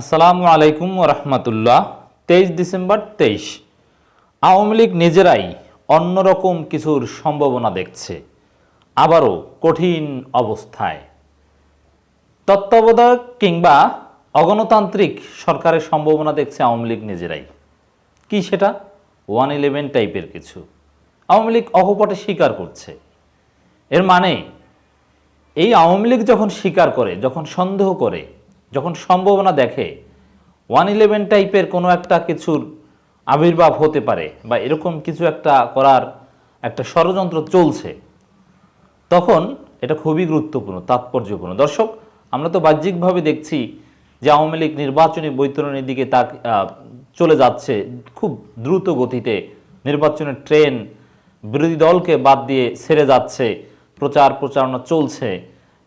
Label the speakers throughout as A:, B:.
A: আসসালামু আলাইকুম রহমতুল্লাহ। তেইশ ডিসেম্বর, তেইশ। আওয়ামী লীগ নিজেরাই অন্যরকম কিছুর সম্ভাবনা দেখছে। আবারও কঠিন অবস্থায়। তত্ত্বাবধায়ক কিংবা অগণতান্ত্রিক সরকারের সম্ভাবনা দেখছে আওয়ামী লীগ নিজেরাই। কি সেটা? ওয়ান ইলেভেন টাইপের কিছু। আওয়ামী লীগ অকপটে স্বীকার করছে। এর মানে এই আওয়ামী লীগ যখন স্বীকার করে, যখন সন্দেহ করে যখন সম্ভাবনা দেখে ওয়ান ইলেভেন টাইপের কোনো একটা কিছুর আবির্ভাব হতে পারে বা এরকম কিছু একটা করার একটা ষড়যন্ত্র চলছে, তখন এটা খুবই গুরুত্বপূর্ণ, তাৎপর্যপূর্ণ। দর্শক, আমরা তো বাহ্যিকভাবে দেখছি যে আওয়ামী লীগ নির্বাচনী বৈতরণের দিকে তা চলে যাচ্ছে খুব দ্রুত গতিতে। নির্বাচনের ট্রেন বিরোধী দলকে বাদ দিয়ে ছেড়ে যাচ্ছে, প্রচার প্রচারণা চলছে।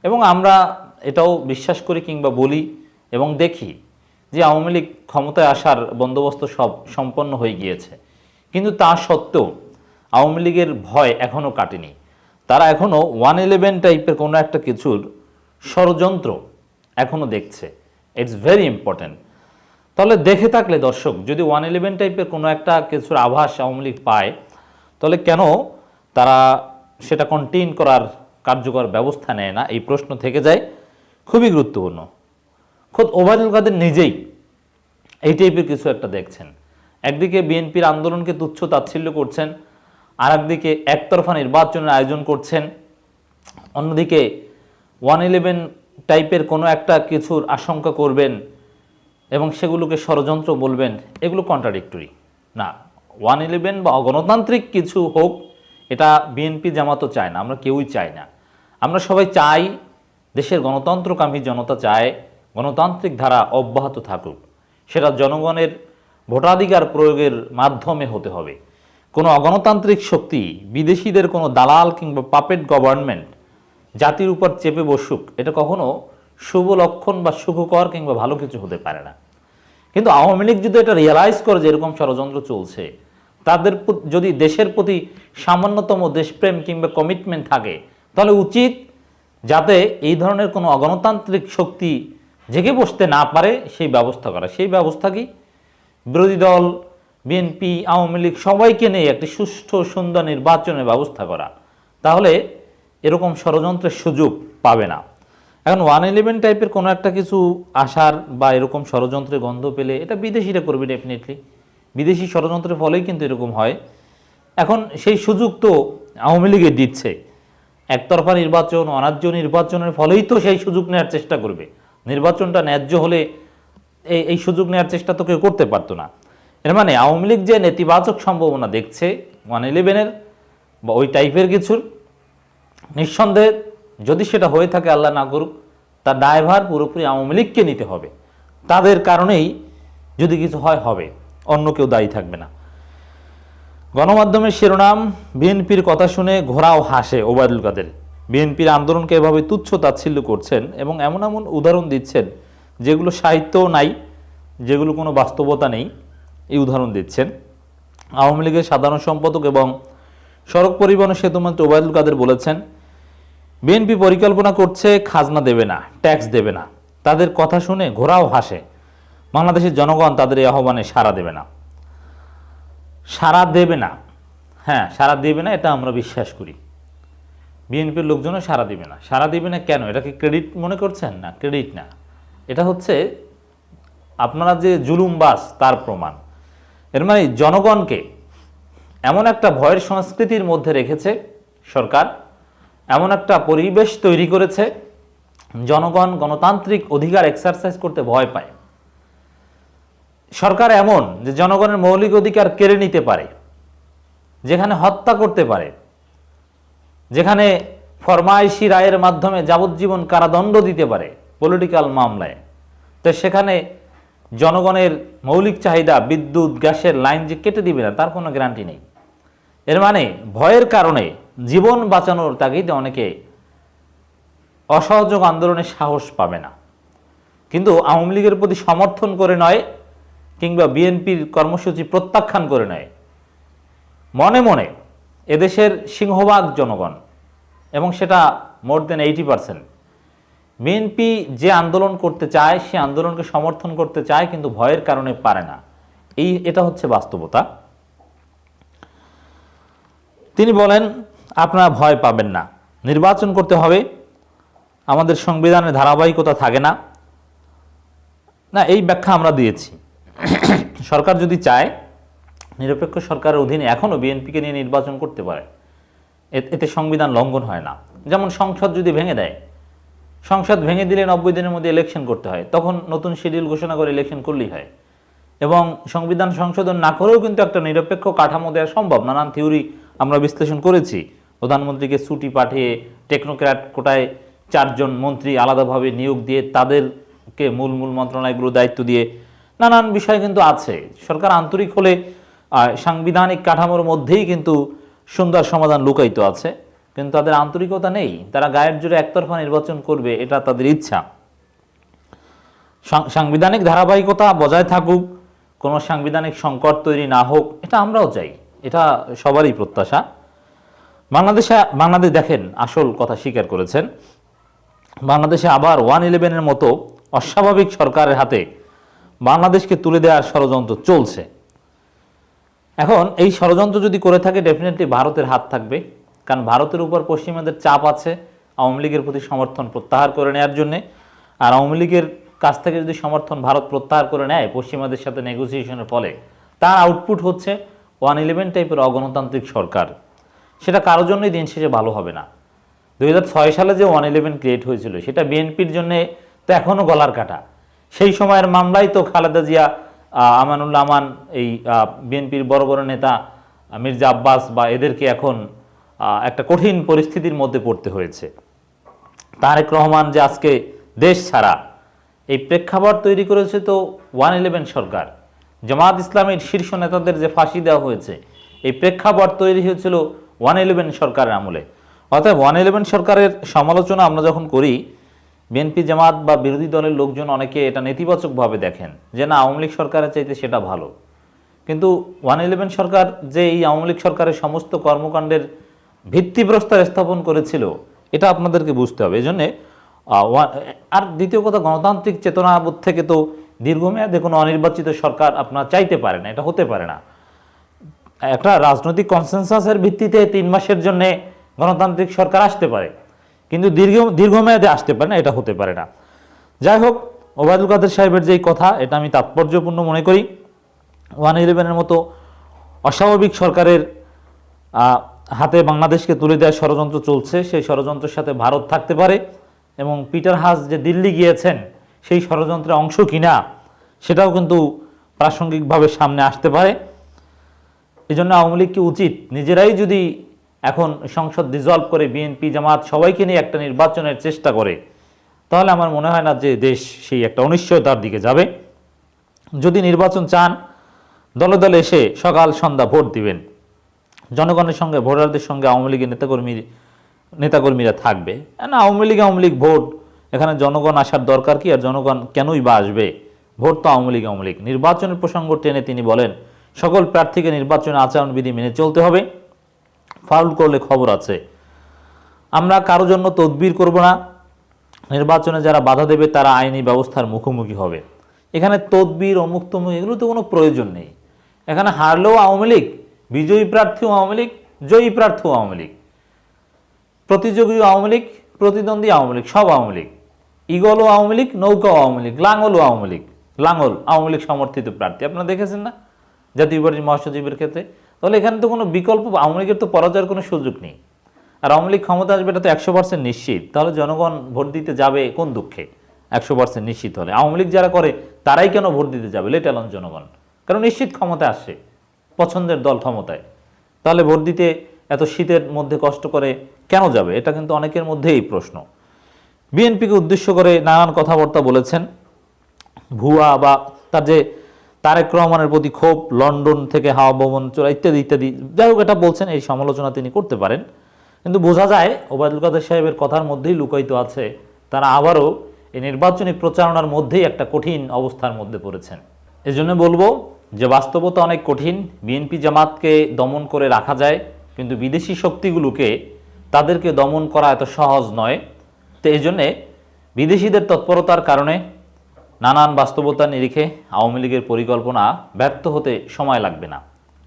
A: এবং আমরা এটাও বিশ্বাস করি কিংবা বলি এবং দেখি যে আওয়ামী লীগ ক্ষমতায় আসার বন্দোবস্ত সব সম্পন্ন হয়ে গিয়েছে। কিন্তু তা সত্ত্বেও আওয়ামী লীগের ভয় এখনও কাটেনি। তারা এখনও ওয়ান ইলেভেন টাইপের কোনো একটা কিছুর ষড়যন্ত্র এখনও দেখছে। ইটস ভেরি ইম্পর্ট্যান্ট তাহলে দেখে থাকলে দর্শক, যদি ওয়ান ইলেভেন টাইপের কোনো একটা কিছুর আভাস আওয়ামী লীগ পায়, তাহলে কেন তারা সেটা কন্টেইন করার কার্যকর ব্যবস্থা নেয় না? এই প্রশ্ন থেকে যায়। খুবই গুরুত্বপূর্ণ। খোদ ওবায়দুল কাদের নিজেই এই টাইপের কিছু একটা দেখছেন। একদিকে বিএনপির আন্দোলনকে তুচ্ছ তাচ্ছিল্য করছেন আর একদিকে একতরফা নির্বাচনের আয়োজন করছেন। অন্যদিকে ওয়ান ইলেভেন টাইপের কোনো একটা কিছুর আশঙ্কা করবেন এবং সেগুলোকে ষড়যন্ত্র বলবেন, এগুলো কন্ট্রাডিক্টরি না, ওয়ান ইলেভেন বা অগণতান্ত্রিক কিছু হোক, এটা বিএনপি জামাতও চায় না, আমরা কেউই চাই না। আমরা সবাই চাই দেশের গণতন্ত্রকামী জনতা চায় গণতান্ত্রিক ধারা অব্যাহত থাকুক, সেটা জনগণের ভোটাধিকার প্রয়োগের মাধ্যমে হতে হবে। কোনো অগণতান্ত্রিক শক্তি, বিদেশিদের কোনো দালাল কিংবা পাপেট গভর্নমেন্ট জাতির উপর চেপে বসুক, এটা কখনো শুভ লক্ষণ বা সুখকর কিংবা ভালো কিছু হতে পারে না। কিন্তু আওয়ামী লীগ যদি এটা রিয়েলাইজ করে যে এরকম ষড়যন্ত্র চলছে, তাদের যদি দেশের প্রতি সামান্যতম দেশপ্রেম কিংবা কমিটমেন্ট থাকে, তাহলে উচিত যাতে এই ধরনের কোনো অগণতান্ত্রিক শক্তি জেগে বসতে না পারে সেই ব্যবস্থা করা। সেই ব্যবস্থা কি? বিরোধী দল, বিএনপি, আওয়ামী লীগ সবাইকে নিয়ে একটি সুষ্ঠু, সুন্দর নির্বাচনের ব্যবস্থা করা। তাহলে এরকম ষড়যন্ত্রের সুযোগ পাবে না। এখন ওয়ান ইলেভেন টাইপের কোনো একটা কিছু আসার বা এরকম ষড়যন্ত্রের গন্ধ পেলে, এটা বিদেশিরা করবে ডেফিনেটলি বিদেশি ষড়যন্ত্রের ফলেই কিন্তু এরকম হয়। এখন সেই সুযোগ তো আওয়ামী লীগের দিচ্ছে। একতরফা নির্বাচন অনার্য নির্বাচনের ফলেই তো সেই সুযোগ নেওয়ার চেষ্টা করবে। নির্বাচনটা ন্যায্য হলে এই এই সুযোগ নেওয়ার চেষ্টা তো কেউ করতে পারতো না। এর মানে আওয়ামী লীগ যে নেতিবাচক সম্ভাবনা দেখছে ওয়ান ইলেভেনের বা ওই টাইপের কিছুর, নিঃসন্দেহে যদি সেটা হয়ে থাকে, আল্লাহ না করুক, তার ড্রাইভার পুরোপুরি আওয়ামী লীগকে নিতে হবে। তাদের কারণেই যদি কিছু হয়, হবে। অন্য কেউ দায়ী থাকবে না। গণমাধ্যমের শিরোনাম, বিএনপির কথা শুনে ঘোরাও হাসে ওবায়দুল কাদের। বিএনপির আন্দোলনকে এভাবে তুচ্ছ তাচ্ছিল্য করছেন এবং এমন এমন উদাহরণ দিচ্ছেন যেগুলো সাহিত্যও নাই, যেগুলো কোনো বাস্তবতা নেই, এই উদাহরণ দিচ্ছেন। আওয়ামী লীগের সাধারণ সম্পাদক এবং সড়ক পরিবহন সেতুমন্ত্রী ওবায়দুল কাদের বলেছেন, বিএনপি পরিকল্পনা করছে খাজনা দেবে না, ট্যাক্স দেবে না। তাদের কথা শুনে ঘোরাও হাসে। বাংলাদেশের জনগণ তাদের এই আহ্বানে সাড়া দেবে না। সাড়া দেবে না। হ্যাঁ সাড়া দেবে না, এটা আমরা বিশ্বাস করি। বিএনপির লোকজনও সারা দিবে না। সারা দিবে না কেন? এটাকে ক্রেডিট মনে করছেন? না ক্রেডিট না। এটা হচ্ছে আপনারা যে জুলুমবাস তার প্রমাণ। এর মানে জনগণকে এমন একটা ভয়ের সংস্কৃতির মধ্যে রেখেছে সরকার, এমন একটা পরিবেশ তৈরি করেছে, জনগণ গণতান্ত্রিক অধিকার এক্সারসাইজ করতে ভয় পায়। সরকার এমন যে জনগণের মৌলিক অধিকার কেড়ে নিতে পারে, যেখানে হত্যা করতে পারে যেখানে ফরমাইশি রায়ের মাধ্যমে যাবজ্জীবন কারাদণ্ড দিতে পারে পলিটিক্যাল মামলায়। তো সেখানে জনগণের মৌলিক চাহিদা, বিদ্যুৎ, গ্যাসের লাইন যে কেটে দিবে না, তার কোনো গ্যারান্টি নেই। এর মানে ভয়ের কারণে জীবন বাঁচানোর তাগিদে অনেকে অসহযোগ আন্দোলনে সাহস পাবে না। কিন্তু আওয়ামী লীগের প্রতি সমর্থন করে নয় কিংবা বিএনপির কর্মসূচি প্রত্যাখ্যান করে নয়। মনে মনে এদেশের সিংহভাগ জনগণ, এবং সেটা মোর দেন এইটি পার্সেন্ট বিএনপি যে আন্দোলন করতে চায়, সে আন্দোলনকে সমর্থন করতে চায়, কিন্তু ভয়ের কারণে পারে না। এই, এটা হচ্ছে বাস্তবতা। তিনি বলেন, আপনারা ভয় পাবেন না। নির্বাচন করতে হবে। আমাদের সংবিধানের ধারাবাহিকতা থাকে না। না, এই ব্যাখ্যা আমরা দিয়েছি। সরকার যদি চায় নিরপেক্ষ সরকারের অধীনে এখনও বিএনপিকে নিয়ে নির্বাচন করতে পারে। এতে সংবিধান লঙ্ঘন হয় না। যেমন সংসদ যদি ভেঙে দেয়, সংসদ ভেঙে দিলে নব্বই দিনের মধ্যে ইলেকশন করতে হয়, তখন নতুন শিডিউল ঘোষণা করে ইলেকশন করলেই হয়। এবং সংবিধান সংশোধন না করেও কিন্তু একটা নিরপেক্ষ কাঠামো দেওয়া সম্ভব। নানান থিওরি আমরা বিশ্লেষণ করেছি। প্রধানমন্ত্রীকে ছুটি পাঠিয়ে টেকনোক্র্যাট কোটায় চারজন মন্ত্রী আলাদাভাবে নিয়োগ দিয়ে তাদেরকে মূল মূল মন্ত্রণালয়গুলো দায়িত্ব দিয়ে নানান বিষয় কিন্তু আছে। সরকার আন্তরিক হলে সাংবিধানিক কাঠামোর মধ্যেই কিন্তু সুন্দর সমাধান লুকায়িত আছে। কিন্তু তাদের আন্তরিকতা নেই। তারা গায়ের জোরে একতরফা নির্বাচন করবে, এটা তাদের ইচ্ছা। সাংবিধানিক ধারাবাহিকতা বজায় থাকুক, কোনো সাংবিধানিক সংকট তৈরি না হোক, এটা আমরাও চাই। এটা সবারই প্রত্যাশা। বাংলাদেশে, বাংলাদেশ দেখেন, আসল কথা স্বীকার করেছেন। বাংলাদেশে আবার ওয়ান ইলেভেনের মতো অস্বাভাবিক সরকারের হাতে বাংলাদেশকে তুলে দেওয়ার ষড়যন্ত্র চলছে। এখন এই ষড়যন্ত্র যদি করে থাকে ডেফিনেটলি ভারতের হাত থাকবে। কারণ ভারতের উপর পশ্চিমাদের চাপ আছে, আওয়ামী লীগের প্রতি সমর্থন প্রত্যাহার করে নেওয়ার জন্য। আর আওয়ামী লীগের কাছ থেকে যদি সমর্থন ভারত প্রত্যাহার করে নেয় পশ্চিমাদের সাথে নেগোসিয়েশনের ফলে, তার আউটপুট হচ্ছে ওয়ান ইলেভেন টাইপের অগণতান্ত্রিক সরকার। সেটা কারোর জন্যই দিন শেষে ভালো হবে না। দুই হাজার ছয় সালে যে ওয়ান ইলেভেন ক্রিয়েট হয়েছিল, সেটা বিএনপির জন্যে তো এখনও গলার কাটা। সেই সময়ের মামলায় তো খালেদা জিয়া আমানুল্লাহ আমান, এই বিএনপির বড় বড় নেতা, মির্জা আব্বাস বা এদেরকে এখন একটা কঠিন পরিস্থিতির মধ্যে পড়তে হয়েছে। তারেক রহমান যে আজকে দেশ ছাড়া এই প্রেক্ষাপট তৈরি করেছে তো ওয়ান ইলেভেন সরকার। জামাত ইসলামের শীর্ষ নেতাদের যে ফাঁসি দেওয়া হয়েছে, এই প্রেক্ষাপট তৈরি হয়েছিল ওয়ান ইলেভেন সরকারের আমলে। অর্থাৎ ওয়ান ইলেভেন সরকারের সমালোচনা আমরা যখন করি বিএনপি জামাত বা বিরোধী দলের লোকজন অনেকে এটা নেতিবাচকভাবে দেখেন যে না, আওয়ামী লীগ সরকারের চাইতে সেটা ভালো। কিন্তু ওয়ান ইলেভেন সরকার যে এই আওয়ামী লীগ সরকারের সমস্ত কর্মকাণ্ডের ভিত্তিপ্রস্তর স্থাপন করেছিল, এটা আপনাদেরকে বুঝতে হবে। এই জন্যে আর দ্বিতীয় কথা, গণতান্ত্রিক চেতনাবোধ থেকে তো দীর্ঘমেয়াদে কোনো অনির্বাচিত সরকার আপনার চাইতে পারে না, এটা হতে পারে না। একটা রাজনৈতিক কনসেনসাসের ভিত্তিতে তিন মাসের জন্যে গণতান্ত্রিক সরকার আসতে পারে। কিন্তু দীর্ঘ, দীর্ঘমেয়াদে আসতে পারে না, এটা হতে পারে না। যাই হোক, ওবায়দুল কাদের সাহেবের যেই কথা, এটা আমি তাৎপর্যপূর্ণ মনে করি। ওয়ান ইলেভেনের মতো অস্বাভাবিক সরকারের হাতে বাংলাদেশকে তুলে দেওয়ার ষড়যন্ত্র চলছে, সেই ষড়যন্ত্রের সাথে ভারত থাকতে পারে এবং পিটার হাস যে দিল্লি গিয়েছেন, সেই ষড়যন্ত্রের অংশ কিনা, সেটাও কিন্তু প্রাসঙ্গিকভাবে সামনে আসতে পারে। এই জন্য আওয়ামী লীগকে উচিত? নিজেরাই যদি এখন সংসদ ডিজলভ করে বিএনপি, জামাত সবাইকে নিয়ে একটা নির্বাচনের চেষ্টা করে। তাহলে আমার মনে হয় না যে দেশ সেই একটা অনিশ্চয়তার দিকে যাবে। যদি নির্বাচন চান দলে দলে এসে সকাল সন্ধ্যা ভোট দিবেন। জনগণের সঙ্গে, ভোটারদের সঙ্গে আওয়ামী লীগের নেতাকর্মী, নেতাকর্মীরা থাকবে। না, আওয়ামী লীগ আওয়ামী লীগ ভোট, এখানে জনগণ আসার দরকার কি আর জনগণ কেনই বা আসবে? ভোট তো আওয়ামী লীগ আওয়ামী লীগ। নির্বাচনের প্রসঙ্গ টেনে তিনি বলেন, সকল প্রার্থীকে নির্বাচনে আচরণবিধি মেনে চলতে হবে। ফাউল করলে খবর আছে। আমরা কারও জন্য তদবির করব না। নির্বাচনে যারা বাধা দেবে, তারা আইনি ব্যবস্থার মুখোমুখি হবে। এখানে তদবির অমুক তমুক এগুলো তো কোনো প্রয়োজন নেই। এখানে হারলেও আওয়ামী লীগ, বিজয়ী প্রার্থীও আওয়ামী লীগ, জয়ী প্রার্থীও আওয়ামী লীগ। প্রতিযোগী আওয়ামী লীগ, প্রতিদ্বন্দ্বী আওয়ামী লীগ, সব আওয়ামী লীগ। ইগলও আওয়ামী লীগ, নৌকাও আওয়ামী লীগ লাঙ্গলও আওয়ামী লীগ লাঙ্গল আওয়ামী লীগ সমর্থিত প্রার্থী। আপনারা দেখেছেন না? জাতীয় পার্টির মহাসচিবের ক্ষেত্রে তাহলে এখানে তো কোনো বিকল্প, আওয়ামী লীগের তো পরাজয়ের কোনো সুযোগ নেই। আর আওয়ামী লীগ ক্ষমতা আসবে, এটা তো একশো পার্সেন্ট নিশ্চিত। তাহলে জনগণ ভোট দিতে যাবে কোন দুঃখে? একশো পার্সেন্ট নিশ্চিত হলে। আওয়ামী লীগ যারা করে, তারাই কেন ভোট দিতে যাবে? লেট অ্যালন জনগণ। কারণ নিশ্চিত ক্ষমতায় আসে, পছন্দের দল ক্ষমতায়। তাহলে ভোট দিতে এত শীতের মধ্যে কষ্ট করে কেন যাবে? এটা কিন্তু অনেকের মধ্যেই প্রশ্ন। বিএনপিকে উদ্দেশ্য করে নানান কথাবার্তা বলেছেন। ভুয়া বা তার যে তারেক রহমানের প্রতি ক্ষোভ, লন্ডন থেকে হাওয়া ভবন চোরা ইত্যাদি ইত্যাদি। যাই হোক, এটা বলছেন, এই সমালোচনা তিনি করতে পারেন। কিন্তু বোঝা যায়, ওবায়দুল কাদের সাহেবের কথার মধ্যেই লুকায়িত আছে, তারা আবারও এই নির্বাচনী প্রচারণার মধ্যেই একটা কঠিন অবস্থার মধ্যে পড়েছেন। এজন্য বলব যে বাস্তবতা অনেক কঠিন, বিএনপি জামাতকে দমন করে রাখা যায়, কিন্তু বিদেশি শক্তিগুলোকে তাদেরকে দমন করা এত সহজ নয়। তো এই জন্যে বিদেশিদের তৎপরতার কারণে নানান বাস্তবতা নিরিখে আওয়ামী লীগের পরিকল্পনা ব্যর্থ হতে সময় লাগবে না।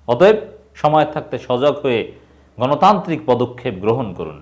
A: অতএব সময় থাকতে সজাগ হয়ে গণতান্ত্রিক পদক্ষেপ গ্রহণ করুন।